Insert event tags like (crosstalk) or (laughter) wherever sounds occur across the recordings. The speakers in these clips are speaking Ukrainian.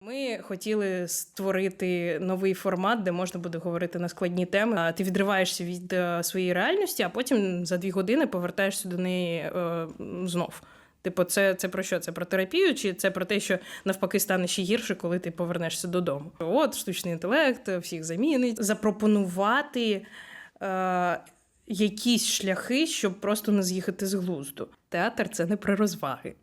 Ми хотіли створити новий формат, де можна буде говорити на складні теми. А Ти відриваєшся від е, своєї реальності, а потім за дві години повертаєшся до неї е, знов. Типу, це, це про що? Це про терапію, чи це про те, що навпаки стане ще гірше, коли ти повернешся додому? От штучний інтелект всіх замінить. Запропонувати е, якісь шляхи, щоб просто не з'їхати з глузду. Театр це не про розваги.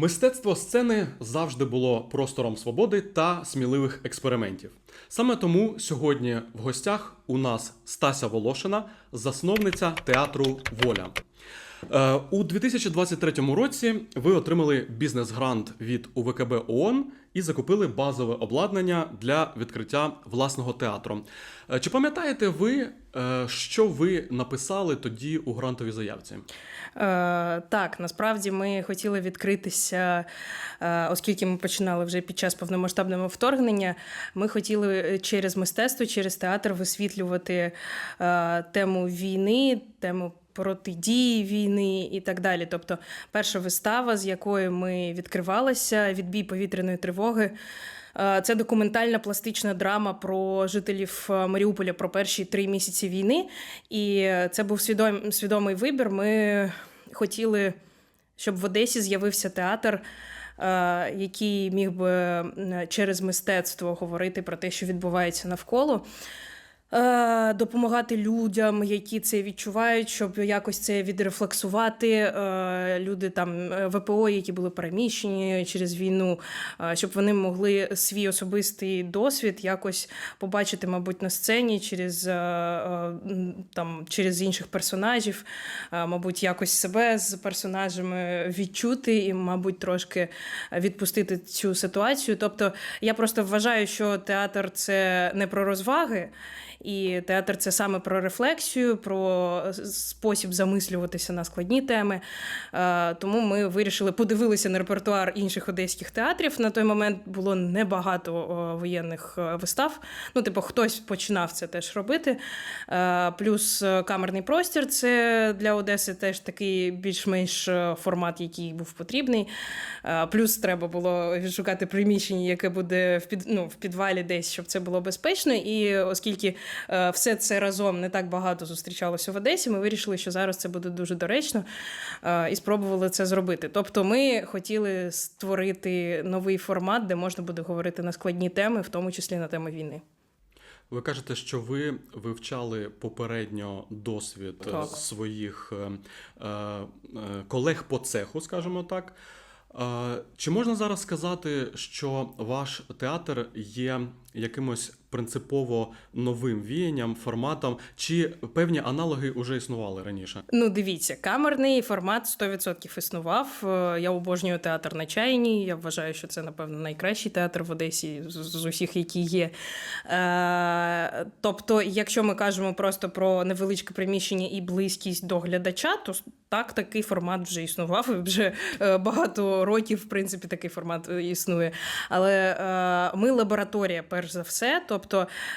Мистецтво сцени завжди було простором свободи та сміливих експериментів. Саме тому сьогодні в гостях у нас Стася Волошина, засновниця театру Воля. Е, У 2023 році ви отримали бізнес-грант від УВКБ ООН і закупили базове обладнання для відкриття власного театру. Е, Чи пам'ятаєте ви, е, що ви написали тоді у грантовій заявці? Е, так, насправді ми хотіли відкритися, е, оскільки ми починали вже під час повномасштабного вторгнення. Ми хотіли через мистецтво, через театр висвітлювати тему війни, тему. Протидії війни і так далі. Тобто, перша вистава, з якої ми відкривалися, відбій повітряної тривоги. е, Це документальна пластична драма про жителів е, Маріуполя про перші три місяці війни. І е, це був свідом, свідомий вибір. Ми хотіли, щоб в Одесі з'явився театр, який міг би через мистецтво говорити про те, що відбувається навколо. Е, Допомагати людям, які це відчувають, щоб якось це відрефлексувати. Е, Люди там е, ВПО, які були переміщені через війну, щоб вони могли свій особистий досвід якось побачити, мабуть, на сцені через, там, через інших персонажів, мабуть, якось себе з персонажами відчути і, мабуть, трошки відпустити цю ситуацію. Тобто, я просто вважаю, що театр це не про розваги. І театр це саме про рефлексію, про спосіб замислюватися на складні теми. Е, Тому ми вирішили подивилися на репертуар інших одеських театрів. На той момент було небагато воєнних е, вистав. Ну, типу, хтось починав це теж робити. Е, Плюс е, камерний простір це для Одеси теж такий більш-менш е, формат, який був потрібний. Е, Плюс треба було відшукати приміщення, яке буде в під, ну, в підвалі десь, щоб це було безпечно. І оскільки е, все це разом не так багато зустрічалося в Одесі, ми вирішили, що зараз це буде дуже доречно е, і спробували це зробити. Тобто, ми хотіли створити новий формат, де можна буде говорити на складні теми, в тому числі на теми війни. Ви кажете, що ви вивчали попередньо досвід е, Так. своїх е, е, е, колег по цеху, скажімо так. Е, Чи можна зараз сказати, що ваш театр є якимось принципово новим віянням, форматом, чи певні аналоги вже існували раніше? Ну, дивіться, камерний формат 100% існував. Е, Я обожнюю театр на чайні. Я вважаю, що це, напевно, найкращий театр в Одесі з, усіх, які є. Е, тобто, якщо ми кажемо просто про невеличке приміщення і близькість до глядача, то так, такий формат вже існував. І вже е, багато років, в принципі, такий формат існує. Але ми лабораторія, перш за все. Тобто,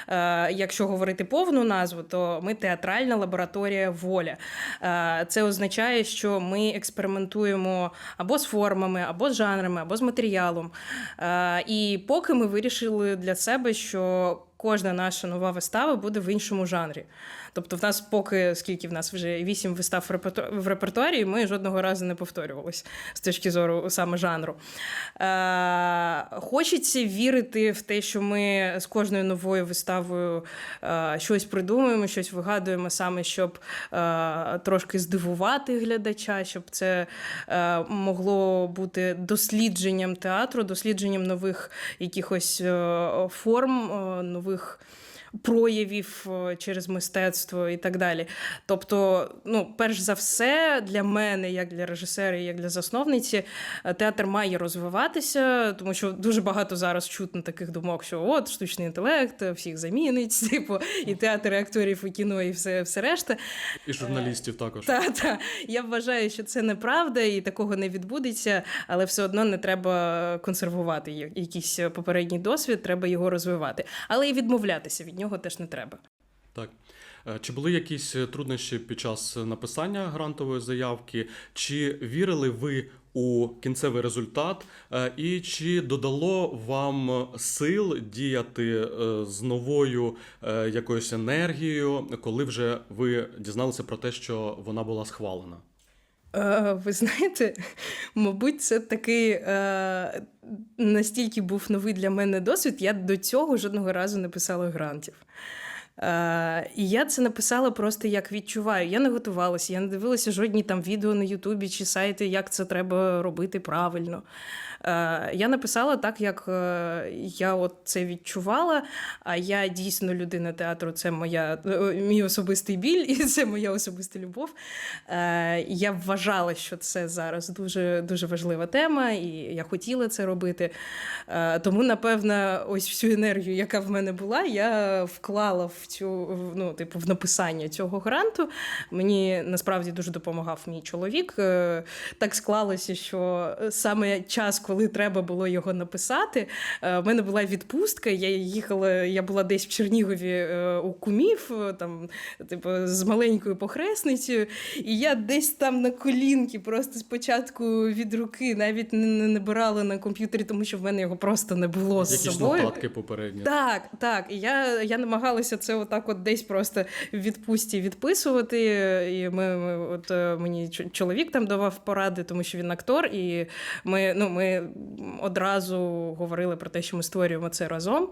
е, якщо говорити повну назву, то ми театральна лабораторія воля. Е, Це означає, що ми експериментуємо або з формами, або з жанрами, або з матеріалом. Е, І поки ми вирішили для себе, що кожна наша нова вистава буде в іншому жанрі. Тобто, в нас поки скільки в нас вже вісім вистав в репертуарі, ми жодного разу не повторювалися з точки зору саме жанру. Е, хочеться вірити в те, що ми з кожною новою виставою е, щось придумуємо, щось вигадуємо саме, щоб е, трошки здивувати глядача, щоб це могло бути дослідженням театру, дослідженням нових якихось форм, нових. Проявів е, через мистецтво і так далі. Тобто, ну, перш за все, для мене, як для режисера, як для засновниці, е, театр має розвиватися, тому що дуже багато зараз чутно таких думок, що от штучний інтелект всіх замінить, (laughs) типу, і театр, і акторів, і кіно, і все, все решта. І журналістів також. Та, та. Я вважаю, що це неправда і такого не відбудеться, але все одно не треба консервувати якийсь попередній досвід, треба його розвивати. Але і відмовлятися від нього теж не треба. Так. Е, Чи були якісь труднощі під час написання грантової заявки? Чи вірили ви у кінцевий результат? Е, І чи додало вам сил діяти е, з новою е, якоюсь енергією, коли вже ви дізналися про те, що вона була схвалена? Е, Ви знаєте, (laughs) мабуть, це такий е, настільки був новий для мене досвід. Я до цього жодного разу не писала грантів. Е, і я це написала просто як відчуваю. Я не готувалася, я не дивилася жодні там відео на Ютубі чи сайти, як це треба робити правильно. Е, я написала так, як е, я от це відчувала. А я дійсно людина театру, це моя, е, мій особистий біль і це моя особиста любов. Я вважала, що це зараз дуже, дуже важлива тема, і я хотіла це робити. Тому, напевно, ось всю енергію, яка в мене була, я вклала в цю ну, типу, в написання цього гранту. Мені насправді дуже допомагав мій чоловік. Так склалося, що саме час, коли треба було його написати, е, в мене була відпустка. Я їхала, я була десь в Чернігові е, у кумів, е, там, типу, з маленькою похресницею, і я десь там на колінки, просто спочатку від руки, навіть не не набирала на комп'ютері, тому що в мене його просто не було з Якісь собою. нотатки попередні? Так, так. І я, я намагалася це отак от десь просто в відпустці відписувати. І ми, ми от е, мені чоловік там давав поради, тому що він актор, і ми, ну, ми одразу говорили про те, що ми створюємо це разом.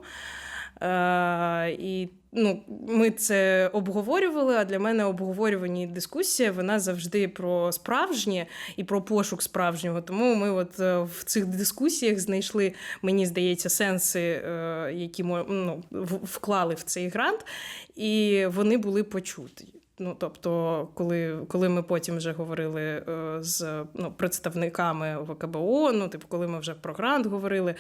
Е, і ну, ми це обговорювали, а для мене обговорювання і дискусія вона завжди про справжнє і про пошук справжнього. Тому ми от е, в цих дискусіях знайшли, мені здається, сенси, е, які ну, вклали в цей грант, і вони були почуті. Ну, тобто, коли, коли ми потім вже говорили е, з ну, представниками ВКБО, ну, типу, коли ми вже про грант говорили,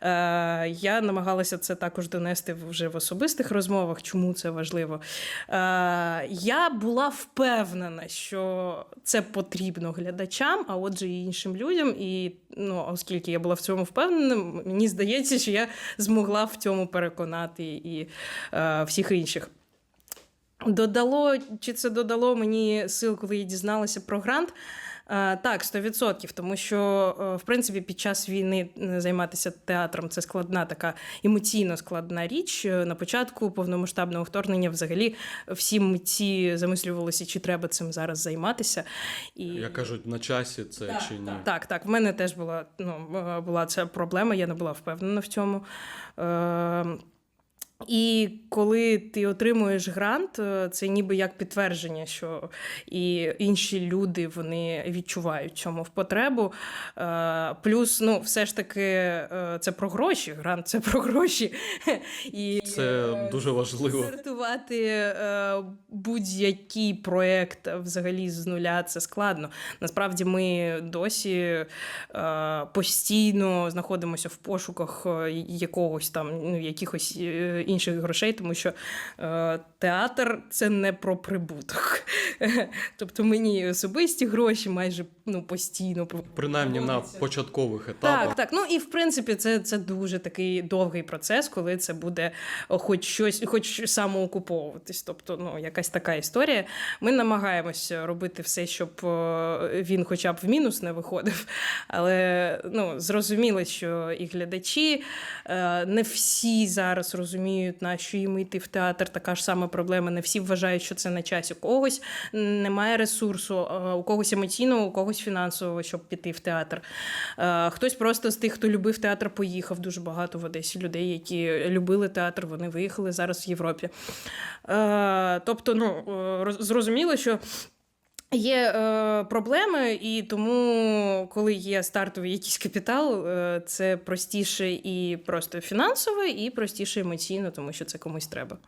е, я намагалася це також донести вже в особистих розмовах, чому це важливо. Е, я була впевнена, що це потрібно глядачам, а отже, і іншим людям. І ну, оскільки я була в цьому впевнена, мені здається, що я змогла в цьому переконати і е, всіх інших. Додало, чи це додало мені сил, коли я дізналася про грант? Е, Так, 100%, тому що, е, в принципі, під час війни е, займатися театром це складна така емоційно складна річ. На початку повномасштабного вторгнення взагалі всі митці замислювалися, чи треба цим зараз займатися. І... Як кажуть, на часі це чи ні? Так, так. В мене теж була, ну, була ця проблема, я не була впевнена в цьому. І коли ти отримуєш грант, е, це ніби як підтвердження, що і інші люди вони відчувають цьому в потребу. Е, Плюс, ну, все ж таки, е, це про гроші. Грант це про гроші. (laughs) І Це дуже важливо. Стартувати е, будь-який проект взагалі з нуля це складно. Насправді ми досі постійно знаходимося в пошуках якогось там ну, якихось інших грошей, тому що е, театр це не про прибуток. (laughs) Тобто мені особисті гроші майже ну, постійно Принаймні на початкових етапах. Так, так. Ну і в принципі, це, це дуже такий довгий процес, коли це буде хоч щось, хоч самоокуповуватись. Тобто, ну, якась така історія. Ми намагаємося робити все, щоб він хоча б в мінус не виходив. Але ну, зрозуміло, що і глядачі е, не всі зараз розуміють, на що їм йти в театр. Така ж сама проблема. Не всі вважають, що це на часі. У когось немає ресурсу, е, у когось емоційного, у когось фінансового, щоб піти в театр. Е, Хтось просто з тих, хто любив театр, поїхав. Дуже багато в Одесі людей, які любили театр, вони виїхали зараз в Європі. Е, Тобто, ну зрозуміло, що. Є е, проблеми, і тому, коли є стартовий якийсь капітал, е, це простіше і просто фінансово, і простіше емоційно, тому що це комусь треба.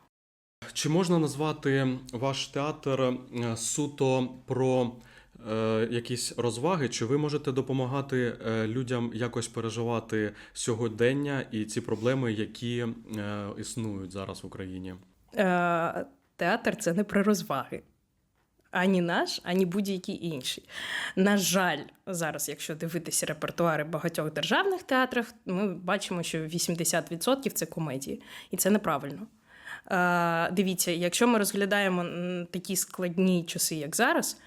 Чи можна назвати ваш театр е, суто про е, якісь розваги? Чи ви можете допомагати е, людям якось переживати сьогодення і ці проблеми, які е, існують зараз в Україні? Е, Театр це не про розваги. Ані наш, ані будь-який інший. На жаль, зараз, якщо дивитися репертуари багатьох державних театрів, ми бачимо, що 80% це комедії, і це неправильно. Дивіться, якщо ми розглядаємо такі складні часи, як зараз,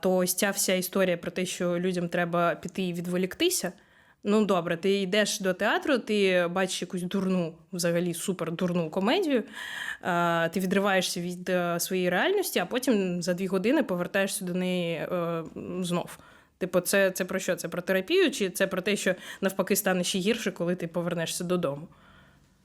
то ось ця вся історія про те, що людям треба піти і відволіктися. Ну, добре, ти йдеш до театру, ти бачиш якусь дурну, взагалі супер дурну комедію, е, ти відриваєшся від е, своєї реальності, а потім за дві години повертаєшся до неї е, знов. Типу, це, це про що? Це про терапію, чи це про те, що навпаки стане ще гірше, коли ти повернешся додому?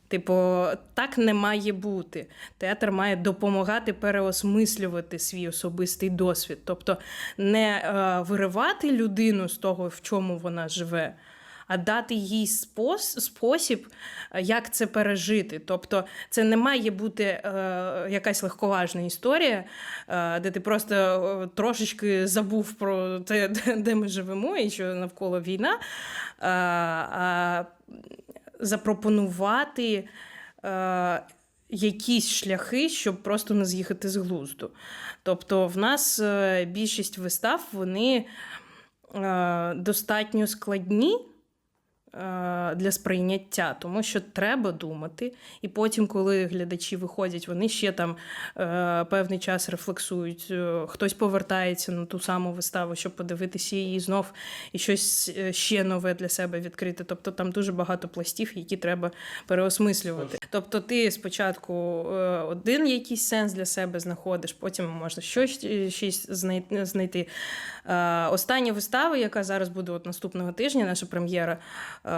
Типу, так не має бути. Театр має допомагати переосмислювати свій особистий досвід, тобто не е, виривати людину з того, в чому вона живе, а дати їй спос- спосіб, е, як це пережити. Тобто, це не має бути е, якась легковажна історія, е, де ти просто е, трошечки забув про те, де- ми живемо і що навколо війна. Е, а запропонувати е, якісь шляхи, щоб просто не з'їхати з глузду. Тобто, в нас е, більшість вистав вони е, достатньо складні. Е, Для сприйняття, тому що треба думати, і потім, коли глядачі виходять, вони ще там е, певний час рефлексують. Е, Хтось повертається на ту саму виставу, щоб подивитися її знов і щось ще нове для себе відкрити. Тобто там дуже багато пластів, які треба переосмислювати. Тобто, ти спочатку один якийсь сенс для себе знаходиш, потім можна щось щось знайти. Остання вистава, яка зараз буде от наступного тижня, наша прем'єра. Е,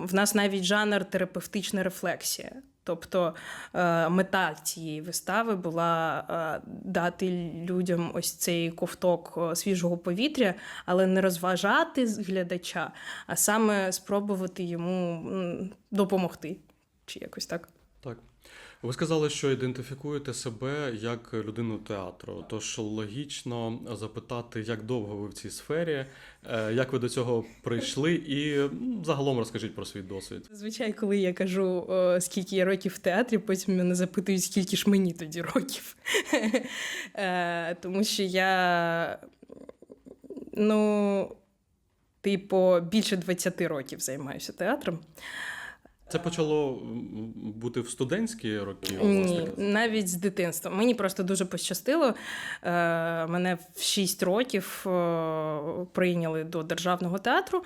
В нас навіть жанр терапевтична рефлексія. Тобто е, мета цієї вистави була е, дати людям ось цей ковток свіжого повітря, але не розважати глядача, а саме спробувати йому допомогти. Чи якось так. Ви сказали, що ідентифікуєте себе як людину театру. Тож логічно запитати, як довго ви в цій сфері, е, як ви до цього прийшли, і загалом розкажіть про свій досвід. Зазвичай, коли я кажу, скільки я років в театрі, потім мене запитують, скільки ж мені тоді років. (laughs) Е, Тому що я, ну, типу, більше 20 років займаюся театром. Це почало бути в студентські роки? Ні, навіть з дитинства. Мені просто дуже пощастило. Е, Мене в 6 років е, прийняли до державного театру.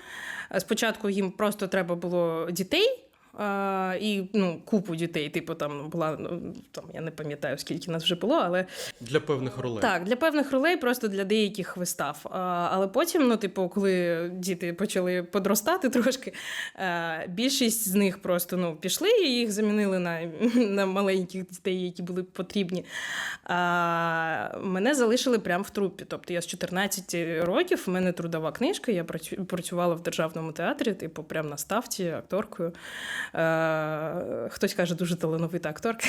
Е, Спочатку їм просто треба було дітей. І ну, купу дітей, типу, там була ну, там я не пам'ятаю, скільки нас вже було, але Для певних ролей. так, для певних ролей, просто для деяких вистав. А, але потім, ну, типу, коли діти почали подростати трошки, е, більшість з них просто ну, пішли і їх замінили на, (laughs) на маленьких дітей, які були потрібні. А мене залишили прямо в трупі. Тобто я з 14 років, в мене трудова книжка, я працю- працювала в державному театрі, типу, прямо на ставці, акторкою. Е, хтось каже, дуже талановита акторка.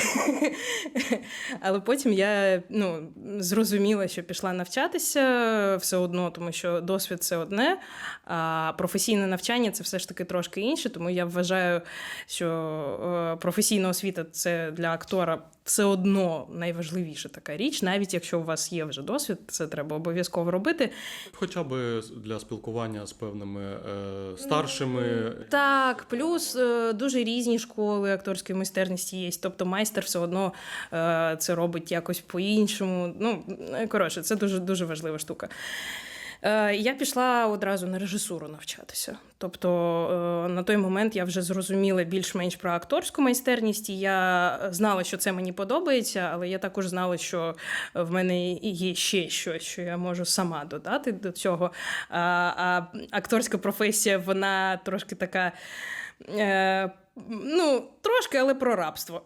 (laughs) Але потім я ну, зрозуміла, що пішла навчатися все одно, тому що досвід це одне, а професійне навчання це все ж таки трошки інше. Тому я вважаю, що е, професійна освіта це для актора все одно найважливіша така річ. Навіть якщо у вас є вже досвід, це треба обов'язково робити. Хоча б для спілкування з певними е, старшими. Так, плюс е, дуже різні школи акторської майстерності є. Тобто майстер все одно е, це робить якось по-іншому. Ну, е, коротше, це дуже дуже важлива штука. Е, Я пішла одразу на режисуру навчатися. Тобто е, на той момент я вже зрозуміла більш-менш про акторську майстерність, і я знала, що це мені подобається, але я також знала, що в мене є ще щось, що я можу сама додати до цього. А, а акторська професія, вона трошки така. Ну, трошки, але про рабство.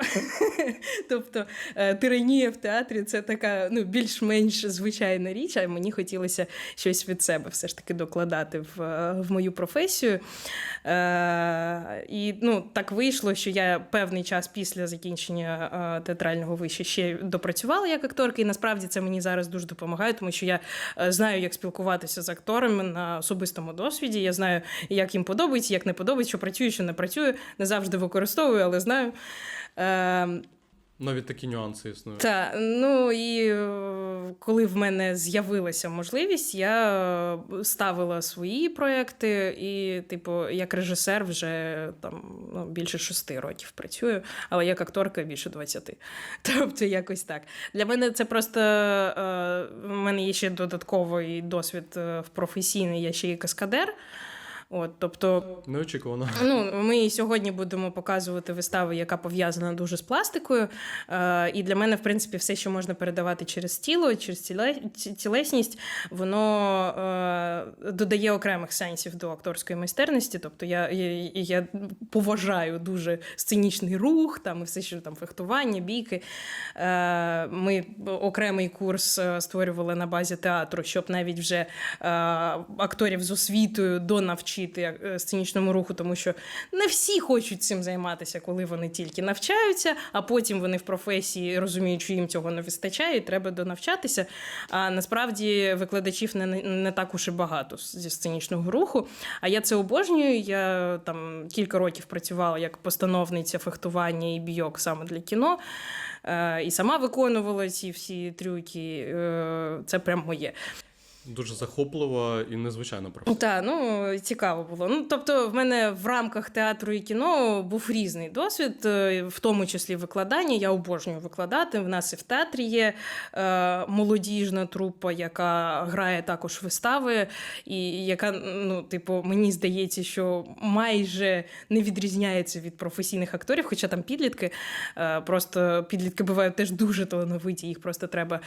(laughs) тобто е, тиранія в театрі це така ну, більш-менш звичайна річ, а мені хотілося щось від себе все ж таки докладати в, е, в мою професію. Е, і ну, так вийшло, що я певний час після закінчення е, театрального вище ще допрацювала як акторка, і насправді це мені зараз дуже допомагає, тому що я знаю, як спілкуватися з акторами на особистому досвіді. Я знаю, як їм подобається, як не подобається, що працює, що не працює. Не завжди використовую, але знаю. Е, Навіть такі нюанси існують. Та ну і е, коли в мене з'явилася можливість, я е, ставила свої проекти, і, типу, як режисер вже там ну, більше шести років працюю, але як акторка більше 20. (laughs) Тобто, якось так. Для мене це просто е, в мене є ще додатковий досвід в професійний, я ще і каскадер. От, тобто, Неочікувано. Ну, ми сьогодні будемо показувати виставу, яка пов'язана дуже з пластикою. Е, і для мене, в принципі, все, що можна передавати через тіло, через тіле, тілесність, воно е, додає окремих сенсів до акторської майстерності. Тобто я, я, я поважаю дуже сценічний рух, там і все, що там фехтування, бійки. Е, ми окремий курс е, створювали на базі театру, щоб навіть вже е, акторів з освітою донавчити е, сценічному руху, тому що не всі хочуть цим займатися, коли вони тільки навчаються, а потім вони в професії розуміють, що їм цього не вистачає, і треба донавчатися. А насправді викладачів не, не так уж і багато зі сценічного руху. А я це обожнюю. Я там кілька років працювала як постановниця фехтування і бійок саме для кіно. Е, і сама виконувала ці всі трюки. Е, це прям моє. Дуже захопливо і незвичайно професія. Так, ну цікаво було. Ну тобто, в мене в рамках театру і кіно був різний досвід, е, в тому числі викладання. Я обожнюю викладати. В нас і в театрі є е, молодіжна трупа, яка грає також вистави, і яка, ну, типу, мені здається, що майже не відрізняється від професійних акторів, хоча там підлітки. Е, просто підлітки бувають теж дуже талановиті, їх просто треба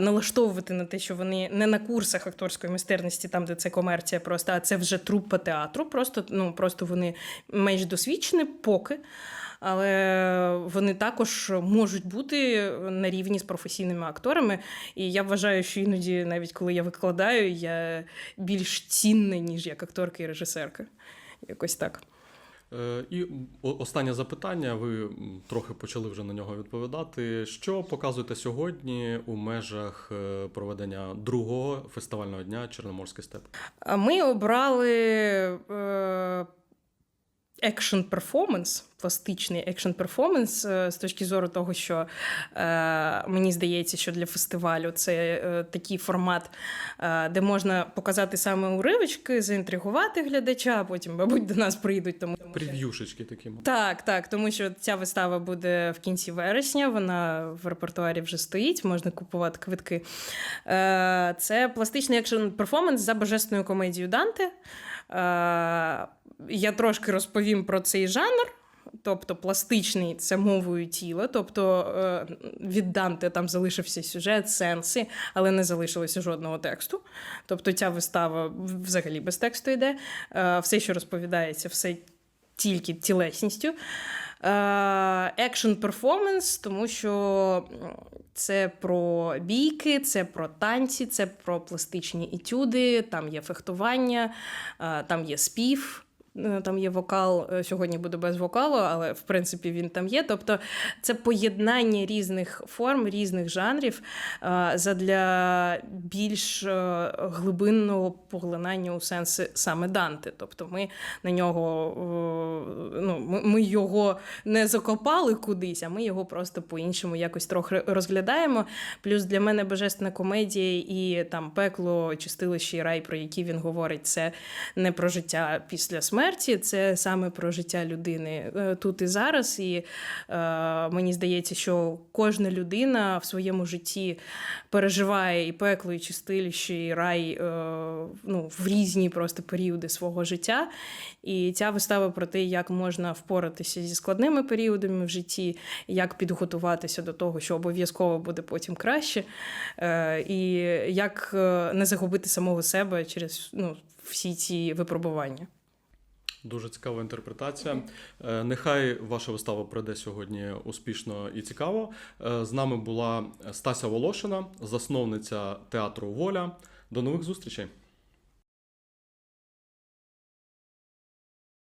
налаштовувати на те, що вони не на курсах акторської майстерності, там, де це комерція, просто, а це вже трупа театру. Просто, ну, просто вони менш досвідчені поки. Але вони також можуть бути на рівні з професійними акторами. І я вважаю, що іноді, навіть коли я викладаю, я більш цінна, ніж як акторка і режисерка. Якось так. Е, І останнє запитання. Ви трохи почали вже на нього відповідати. Що показуєте сьогодні у межах е, проведення другого фестивального дня Чорноморський степ? Ми обрали е, екшн перформанс, пластичний екшн перформанс з точки зору того, що е, мені здається, що для фестивалю це е, такий формат, е, де можна показати саме уривочки, заінтригувати глядача, а потім, мабуть, до нас прийдуть. Тому Прев'юшечки такі. так, так, тому що ця вистава буде в кінці вересня, вона в репертуарі вже стоїть, можна купувати квитки. Е, Це пластичний екшн перформанс за божественною комедією Данте. Е, Я трошки розповім про цей жанр. Тобто пластичний це мовою тіла, тобто е, від Данте там залишився сюжет, сенси, але не залишилося жодного тексту. Тобто ця вистава взагалі без тексту йде. Е, Все, що розповідається, все тільки тілесністю. Екшн перформанс, тому що це про бійки, це про танці, це про пластичні етюди, там є фехтування, е, там є спів. Е, Там є вокал, е, сьогодні буде без вокалу, але в принципі він там є. Тобто це поєднання різних форм, різних жанрів е, задля більш глибинного поглинання у сенси саме Данте. Тобто ми на нього ну, ми його не закопали кудись, а ми його просто по-іншому якось трохи розглядаємо. Плюс для мене божественна комедія і там пекло, чистилище і рай, про які він говорить, це не про життя після смерті, це саме про життя людини е, тут і зараз. І е, мені здається, що кожна людина в своєму житті переживає і пекло, і чистилище, і рай е, ну, в різні просто періоди свого життя. І ця вистава про те, як можна впоратися зі складними періодами в житті, як підготуватися до того, що обов'язково буде потім краще, е, і як е, не загубити самого себе через ну, всі ці випробування. Дуже цікава інтерпретація. Е, Нехай ваша вистава пройде сьогодні успішно і цікаво. Е, З нами була Стася Волошина, засновниця театру Воля. До нових зустрічей!